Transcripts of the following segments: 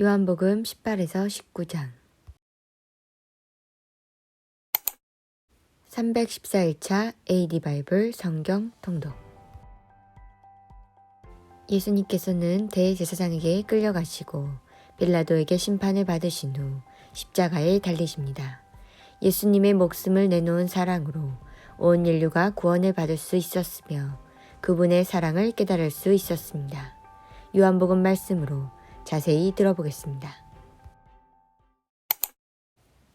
요한복음 18에서 19장 314일차 AD 바이블 성경 통독 예수님께서는 대제사장에게 끌려가시고 빌라도에게 심판을 받으신 후 십자가에 달리십니다. 예수님의 목숨을 내놓은 사랑으로 온 인류가 구원을 받을 수 있었으며 그분의 사랑을 깨달을 수 있었습니다. 요한복음 말씀으로 자세히 들어보겠습니다.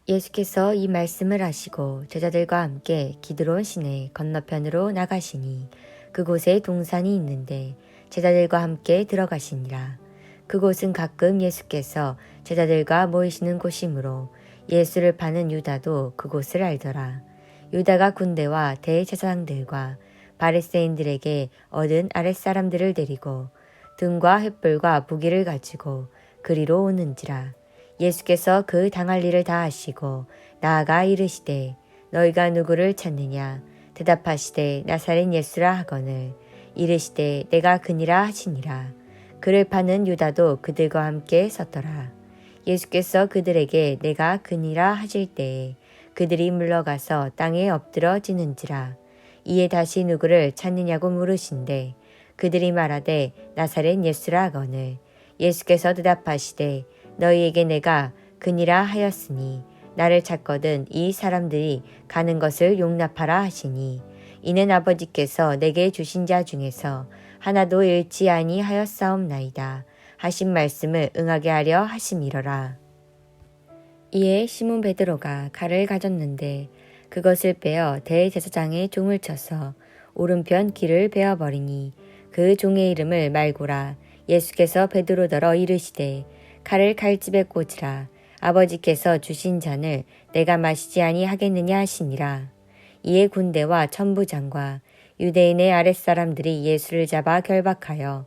예수께서 이 말씀을 하시고 제자들과 함께 기드론 시내 건너편으로 나가시니 그곳에 동산이 있는데 제자들과 함께 들어가시니라. 그곳은 가끔 예수께서 제자들과 모이시는 곳이므로 예수를 파는 유다도 그곳을 알더라. 유다가 군대와 대제사장들과 바리새인들에게 얻은 아랫사람들을 데리고 등과 횃불과 무기를 가지고 그리로 오는지라. 예수께서 그 당할 일을 다 하시고 나아가 이르시되 너희가 누구를 찾느냐? 대답하시되 나사렛 예수라 하거늘. 이르시되 내가 그니라 하시니라. 그를 파는 유다도 그들과 함께 섰더라. 예수께서 그들에게 내가 그니라 하실 때에 그들이 물러가서 땅에 엎드러 지는지라. 이에 다시 누구를 찾느냐고 물으신데 그들이 말하되 나사렛 예수라 하거늘. 예수께서 대답하시되 너희에게 내가 그니라 하였으니 나를 찾거든 이 사람들이 가는 것을 용납하라 하시니 이는 아버지께서 내게 주신 자 중에서 하나도 잃지 아니하였사옵나이다. 하신 말씀을 응하게 하려 하심이러라. 이에 시몬 베드로가 칼을 가졌는데 그것을 빼어 대제사장의 종을 쳐서 오른편 귀를 베어 버리니 그 종의 이름을 말고라. 예수께서 베드로더러 이르시되 칼을 칼집에 꽂으라. 아버지께서 주신 잔을 내가 마시지 아니하겠느냐 하시니라. 이에 군대와 천부장과 유대인의 아랫사람들이 예수를 잡아 결박하여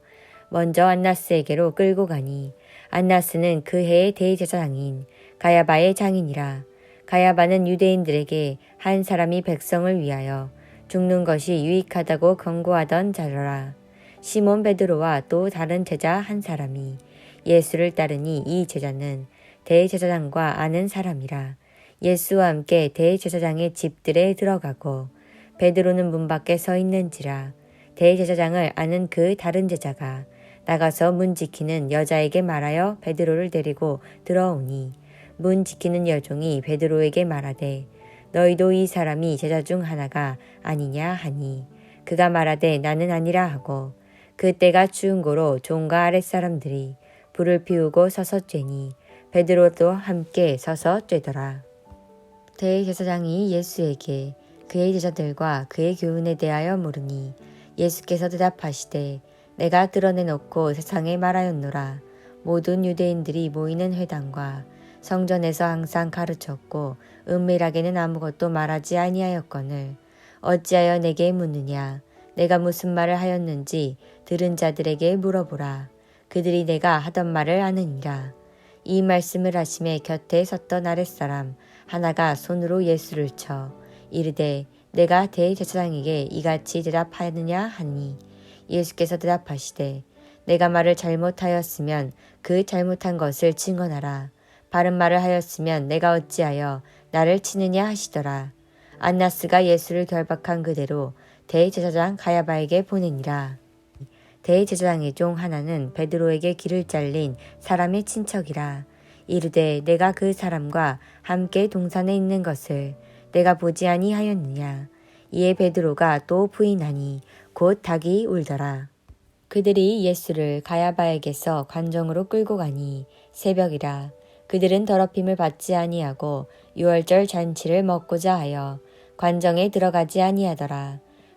먼저 안나스에게로 끌고 가니 안나스는 그 해의 대제사장인 가야바의 장인이라. 가야바는 유대인들에게 한 사람이 백성을 위하여 죽는 것이 유익하다고 권고하던 자로라. 시몬 베드로와 또 다른 제자 한 사람이 예수를 따르니 이 제자는 대제사장과 아는 사람이라. 예수와 함께 대제사장의 집들에 들어가고 베드로는 문 밖에 서 있는지라 대제사장을 아는 그 다른 제자가 나가서 문 지키는 여자에게 말하여 베드로를 데리고 들어오니 문 지키는 여종이 베드로에게 말하되 너희도 이 사람이 제자 중 하나가 아니냐 하니 그가 말하되 나는 아니라 하고 그때가 추운 고로 종과 아랫사람들이 불을 피우고 서서 쬐니 베드로도 함께 서서 쬐더라. 대제사장이 예수에게 그의 제자들과 그의 교훈에 대하여 물으니 예수께서 대답하시되 내가 드러내놓고 세상에 말하였노라. 모든 유대인들이 모이는 회당과 성전에서 항상 가르쳤고 은밀하게는 아무것도 말하지 아니하였거늘 어찌하여 내게 묻느냐 내가 무슨 말을 하였는지 들은 자들에게 물어보라. 그들이 내가 하던 말을 아느니라. 이 말씀을 하심에 곁에 섰던 아랫사람 하나가 손으로 예수를 쳐 이르되 내가 대제사장에게 이같이 대답하느냐 하니? 예수께서 대답하시되 내가 말을 잘못하였으면 그 잘못한 것을 증언하라. 바른 말을 하였으면 내가 어찌하여 나를 치느냐 하시더라. 안나스가 예수를 결박한 그대로 대제사장 가야바에게 보내니라. 대제사장의 종 하나는 베드로에게 길을 잘린 사람의 친척이라. 이르되 내가 그 사람과 함께 동산에 있는 것을 내가 보지 아니하였느냐. 이에 베드로가 또 부인하니 곧 닭이 울더라. 그들이 예수를 가야바에게서 관정으로 끌고 가니 새벽이라 그들은 더럽힘을 받지 아니하고 유월절 잔치를 먹고자 하여 관정에 들어가지 아니하더라.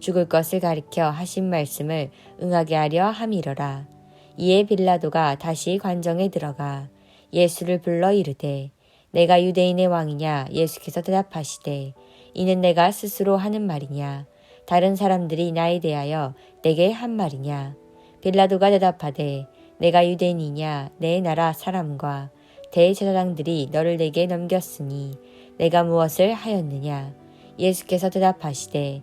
죽을 것을 가리켜 하신 말씀을 응하게 하려 함이러라. 이에 빌라도가 다시 관정에 들어가 예수를 불러 이르되 내가 유대인의 왕이냐? 예수께서 대답하시되 이는 내가 스스로 하는 말이냐? 다른 사람들이 나에 대하여 내게 한 말이냐? 빌라도가 대답하되 내가 유대인이냐? 내 나라 사람과 대제사장들이 너를 내게 넘겼으니 내가 무엇을 하였느냐? 예수께서 대답하시되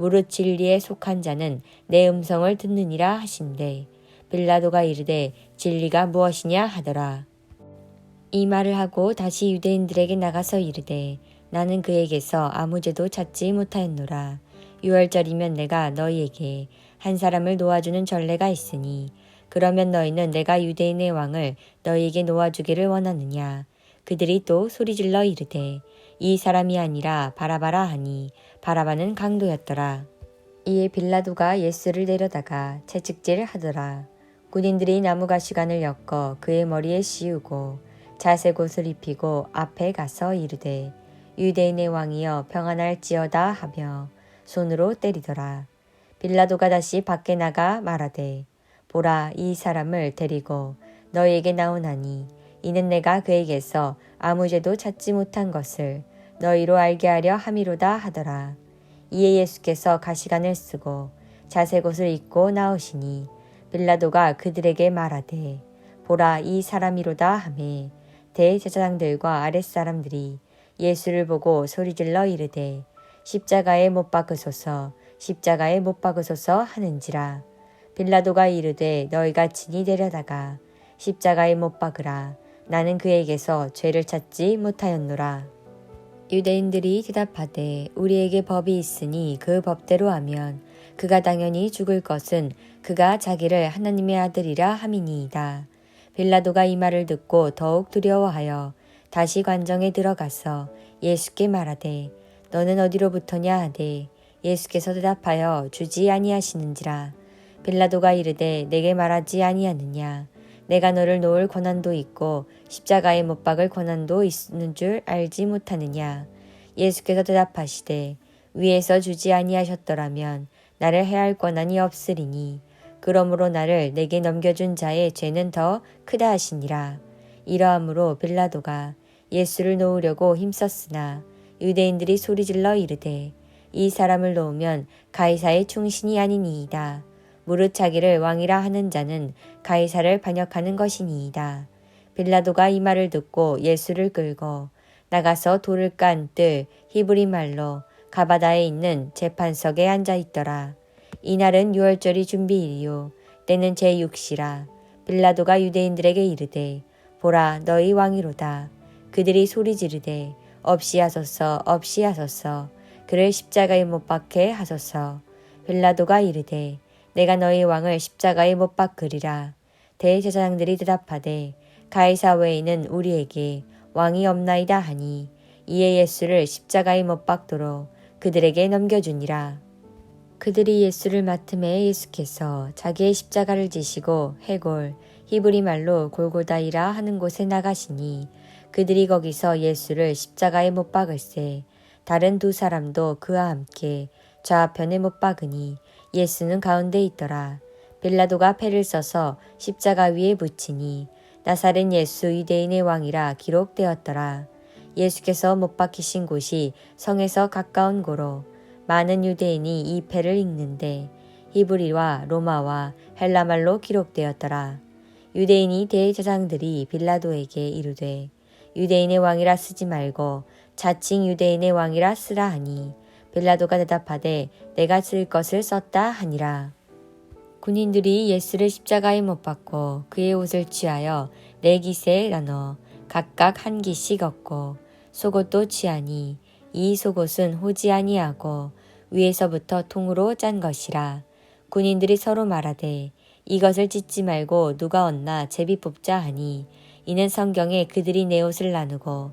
무릇 진리에 속한 자는 내 음성을 듣느니라 하신대. 빌라도가 이르되 진리가 무엇이냐 하더라. 이 말을 하고 다시 유대인들에게 나가서 이르되 나는 그에게서 아무 죄도 찾지 못하였노라. 유월절이면 내가 너희에게 한 사람을 놓아주는 전례가 있으니 그러면 너희는 내가 유대인의 왕을 너희에게 놓아주기를 원하느냐. 그들이 또 소리질러 이르되 이 사람이 아니라 바라바라 하니 바라바는 강도였더라. 이에 빌라도가 예수를 내려다가 채찍질 하더라. 군인들이 나무 가시관을 엮어 그의 머리에 씌우고 자색 옷을 입히고 앞에 가서 이르되 유대인의 왕이여 평안할지어다 하며 손으로 때리더라. 빌라도가 다시 밖에 나가 말하되 보라 이 사람을 데리고 너희에게 나오나니 이는 내가 그에게서 아무 죄도 찾지 못한 것을 너희로 알게 하려 함이로다 하더라. 이에 예수께서 가시관을 쓰고 자색 옷을 입고 나오시니 빌라도가 그들에게 말하되 보라 이 사람이로다 하매 대제사장들과 아랫사람들이 예수를 보고 소리질러 이르되 십자가에 못 박으소서 십자가에 못 박으소서 하는지라 빌라도가 이르되 너희가 친히 데려다가 십자가에 못 박으라 나는 그에게서 죄를 찾지 못하였노라. 유대인들이 대답하되 우리에게 법이 있으니 그 법대로 하면 그가 당연히 죽을 것은 그가 자기를 하나님의 아들이라 함이니이다. 빌라도가 이 말을 듣고 더욱 두려워하여 다시 관정에 들어가서 예수께 말하되 너는 어디로부터냐 하되 예수께서 대답하여 주지 아니하시는지라. 빌라도가 이르되 내게 말하지 아니하느냐 내가 너를 놓을 권한도 있고 십자가에 못 박을 권한도 있는 줄 알지 못하느냐 예수께서 대답하시되 위에서 주지 아니하셨더라면 나를 해할 권한이 없으리니 그러므로 나를 내게 넘겨준 자의 죄는 더 크다 하시니라. 이러함으로 빌라도가 예수를 놓으려고 힘썼으나 유대인들이 소리질러 이르되 이 사람을 놓으면 가이사의 충신이 아니니이다. 무릇 자기를 왕이라 하는 자는 가이사를 반역하는 것이니이다. 빌라도가 이 말을 듣고 예수를 끌고 나가서 돌을 깐 뜰 히브리 말로 가바다에 있는 재판석에 앉아 있더라. 이날은 유월절이 준비일이요. 때는 제6시라. 빌라도가 유대인들에게 이르되 보라 너희 왕이로다. 그들이 소리 지르되 없이 하소서 없이 하소서. 그를 십자가에 못 박게 하소서. 빌라도가 이르되 내가 너희 왕을 십자가에 못 박으리라 대제사장들이 대답하되 가이사 외에는 우리에게 왕이 없나이다 하니 이에 예수를 십자가에 못 박도록 그들에게 넘겨주니라. 그들이 예수를 맡음에 예수께서 자기의 십자가를 지시고 해골 히브리 말로 골고다이라 하는 곳에 나가시니 그들이 거기서 예수를 십자가에 못 박을세 다른 두 사람도 그와 함께 좌편에 못 박으니 예수는 가운데 있더라 빌라도가 패를 써서 십자가 위에 붙이니 나사렛 예수 유대인의 왕이라 기록되었더라 예수께서 못 박히신 곳이 성에서 가까운 고로 많은 유대인이 이 패를 읽는데 히브리와 로마와 헬라말로 기록되었더라. 유대인이 대제사장들이 빌라도에게 이르되 유대인의 왕이라 쓰지 말고 자칭 유대인의 왕이라 쓰라 하니 빌라도가 대답하되 내가 쓸 것을 썼다 하니라. 군인들이 예수를 십자가에 못 박고 그의 옷을 취하여 네 기세에 나눠 각각 한 기씩 얻고 속옷도 취하니 이 속옷은 호지 아니하고 위에서부터 통으로 짠 것이라 군인들이 서로 말하되 이것을 찢지 말고 누가 얻나 제비 뽑자 하니 이는 성경에 그들이 내 옷을 나누고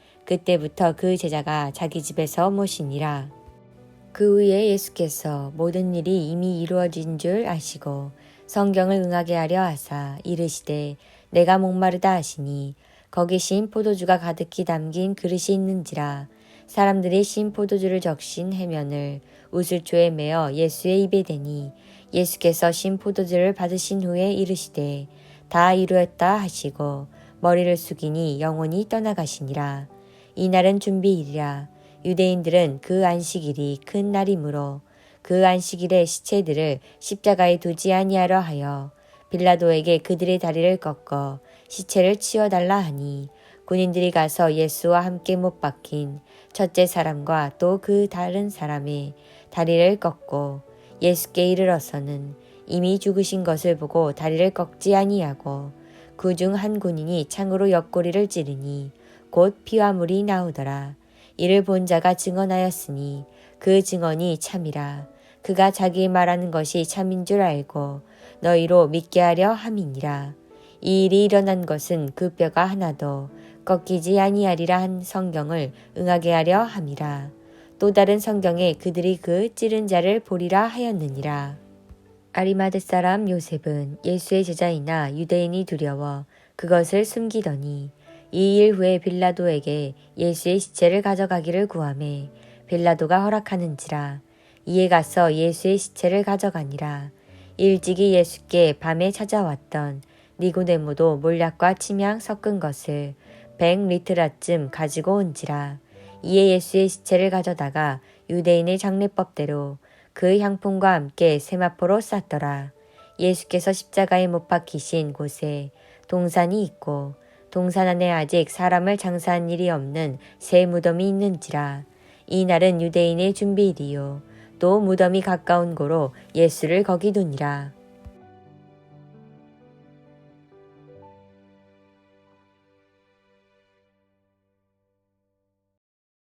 그때부터 그 제자가 자기 집에서 모시니라. 그 후에 예수께서 모든 일이 이미 이루어진 줄 아시고 성경을 응하게 하려 하사 이르시되 내가 목마르다 하시니 거기 신 포도주가 가득히 담긴 그릇이 있는지라 사람들이 신 포도주를 적신 해면을 우슬초에 메어 예수의 입에 대니 예수께서 신 포도주를 받으신 후에 이르시되 다 이루었다 하시고 머리를 숙이니 영원히 떠나가시니라 이날은 준비일이라 유대인들은 그 안식일이 큰 날이므로 그 안식일에 시체들을 십자가에 두지 아니하려 하여 빌라도에게 그들의 다리를 꺾어 시체를 치워달라 하니 군인들이 가서 예수와 함께 못 박힌 첫째 사람과 또 그 다른 사람의 다리를 꺾고 예수께 이르러서는 이미 죽으신 것을 보고 다리를 꺾지 아니하고 그 중 한 군인이 창으로 옆구리를 찌르니 곧 피와 물이 나오더라. 이를 본 자가 증언하였으니 그 증언이 참이라. 그가 자기 말하는 것이 참인 줄 알고 너희로 믿게 하려 함이니라. 이 일이 일어난 것은 그 뼈가 하나도 꺾이지 아니하리라 한 성경을 응하게 하려 함이라. 또 다른 성경에 그들이 그 찌른 자를 보리라 하였느니라. 아리마드 사람 요셉은 예수의 제자이나 유대인이 두려워 그것을 숨기더니 이 일 후에 빌라도에게 예수의 시체를 가져가기를 구하매 빌라도가 허락하는지라. 이에 가서 예수의 시체를 가져가니라. 일찍이 예수께 밤에 찾아왔던 니고데모도 몰약과 침향 섞은 것을 백 리트라쯤 가지고 온지라. 이에 예수의 시체를 가져다가 유대인의 장례법대로 그 향품과 함께 세마포로 쌌더라. 예수께서 십자가에 못 박히신 곳에 동산이 있고 동산 안에 아직 사람을 장사한 일이 없는 새 무덤이 있는지라. 이 날은 유대인의 준비일이요. 또 무덤이 가까운 고로 예수를 거기 두니라.